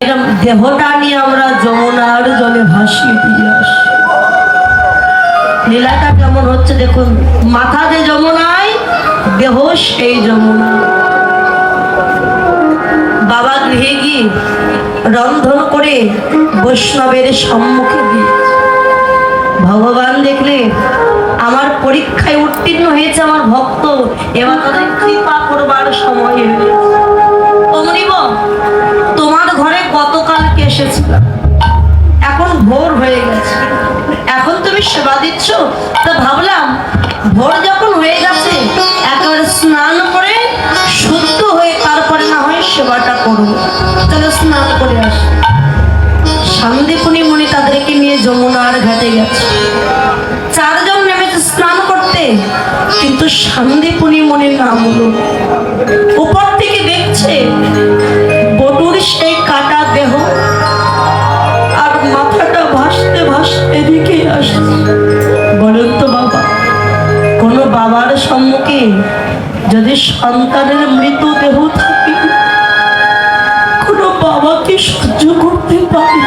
দেহটা নিয়ে আমরা যমুনার জলে ভাসিয়ে দিয়ে আসি। লীলাটা কেমন হচ্ছে দেখুন, মাথা যে যমুনায়, দেহ সেই যমুনা বাবা গৃহে গিয়ে রন্ধন করে বৈষ্ণবের সম্মুখে দিয়ে ভগবান দেখলে আমার পরীক্ষায় উত্তীর্ণ হয়েছে আমার ভক্ত, এবার তাদের কৃপা করবার সময় তোমার ঘরে এসেছিলাম এখন ভোর হয়ে গেছে। এখন তুমি সেবা দিচ্ছ? তো ভাবলাম, ভোর যখন হয়ে গেছে, একেবারে স্নান করে শুদ্ধ হয়ে তারপরে না হয় সেবাটা করব। তাহলে স্নান করে আস। সন্দীপনী মুনি তাদেরকে নিয়ে যমুনার ঘাটে গেছে। চারজন নেমেছে স্নান করতে, কিন্তু সন্দীপনী মনির নাম হলো। উপর থেকে দেখছে সন্তানের মৃত দেহ থাকে কোনো বাবাকে সহ্য করতে পারে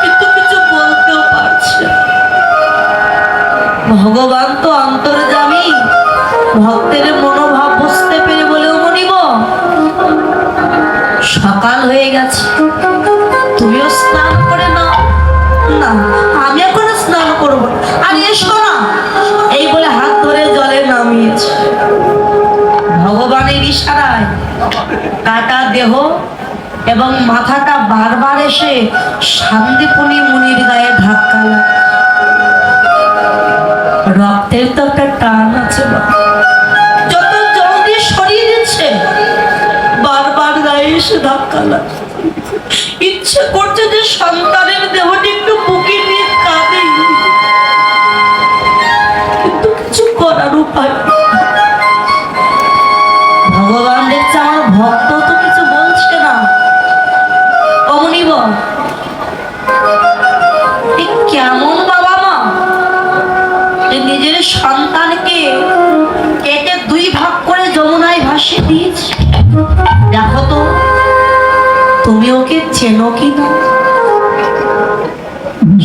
কিন্তু কিছু বলতেও পারছে ভগবান তো অন্তর্জামী ভক্তের ভগবানের ইশারায় কাটা দেহ এবং মাথাটা বারবার এসে শান্তিপুনি মুনির গায়ে ধাক্কা রক্তের তো একটা টান আছে যত জল দিয়ে সরিয়ে দিচ্ছে, বারবার গায়ে এসে ধাক্কা ইচ্ছে করছে যে সন্তানের দেহটি ভগবান দেখছে ভক্ত, তো কিছু বলছে না। অমনি এ কেমন বাবা মা? নিজের সন্তানকে কেটে দুই ভাগ করে যমুনায় ভাসিয়ে দিয়েছে। দেখো তো, তুমি ওকে চেনো কিনা?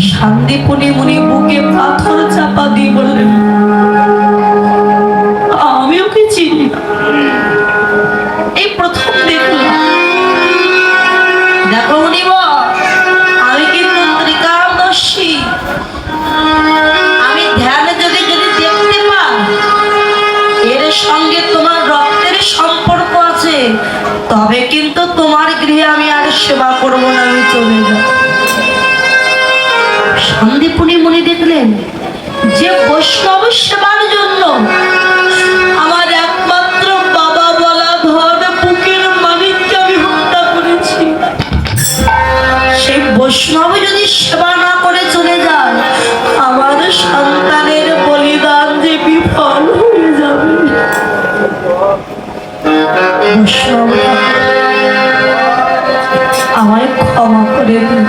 শান্তিপুনি মুনি বুকে পাথর চাপা দিয়ে আমি ওকে চিনি না। কিন্তু তোমার গৃহে আমি আর সেবা করব না, আমি চলে যাব। সন্দীপুনি মনে দেখলেন যে বৈষ্ণব সেবার জন্য আমার একমাত্র বাবা বলা ধর বুকের মানিককে আমি হত্যা করেছি। সেই বৈষ্ণব আমায় ক্ষমা করে দিন।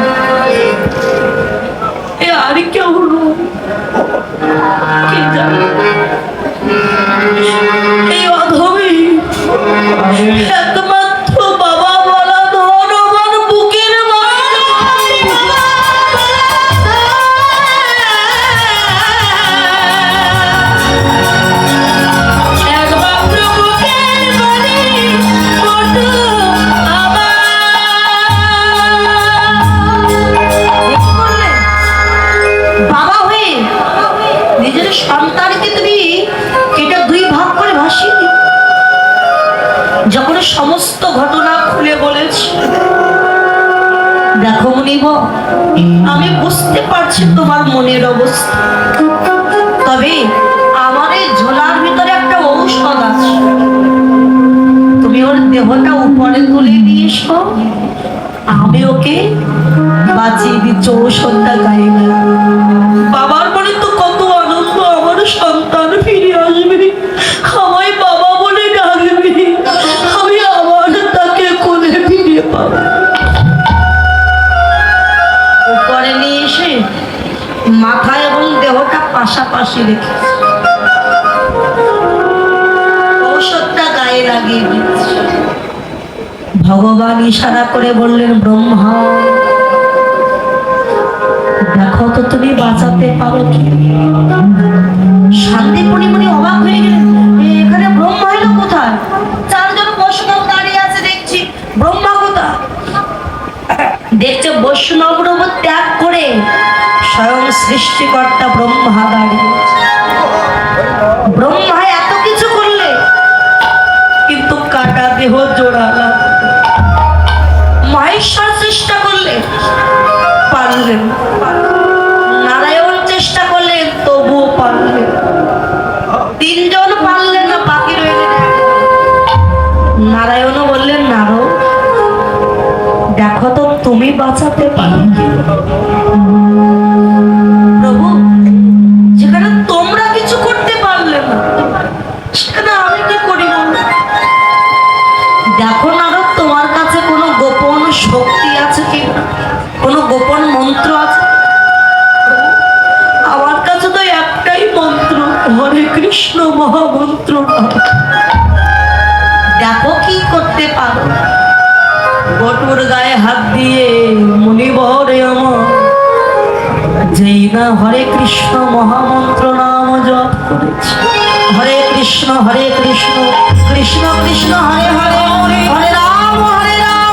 আমি বুঝতে পারছি তোমার মনের অবস্থা। তবে আমার এই ঝোলার ভিতরে একটা ঔষধ আছে। তুমি ওর দেহটা উপরে তুলে দিয়ে এসো। আমি ওকে বাঁচিয়ে দিচ্ছ ঔষধটা গায়ে। মাথা এবং দেহটা পাশাপাশি রেখেছে। ঔষধটা গায়ে লাগিয়ে দিচ্ছে। ভগবান ইশারা করে বললেন, ব্রহ্মা, দেখো তো তুমি বাঁচাতে পারো কি? শান্তি পরিমণি অবাক হয়ে গেলেন এখানে ব্রহ্মা এলো কোথায়? চারজন বৈষ্ণব দাঁড়িয়ে আছে, দেখছি। ব্রহ্মা কোথায়? দেখছে বৈষ্ণব ত্যাগ করে স্বয়ং সৃষ্টিকর্তা ব্রহ্মা দাঁড়িয়ে ব্রহ্মা এত কিছু করলে, কিন্তু কাটা দেহ জোড়া লাগবে। মহেশ্বর চেষ্টা করলে, পারলেন নারায়ণ চেষ্টা তবুও তিনজন পারলেন না একজন। নারায়ণও বললেন দেখো তো, তুমি বাঁচাতে পারো কৃষ্ণ দেখো কি করতে পারো। বটুর গায়ে হাত দিয়ে মুনিবরে আমার। যেই না হরে কৃষ্ণ মহামন্ত্র নাম জপ করেছে। হরে কৃষ্ণ হরে কৃষ্ণ কৃষ্ণ কৃষ্ণ হরে হরে হরে রাম হরে রাম।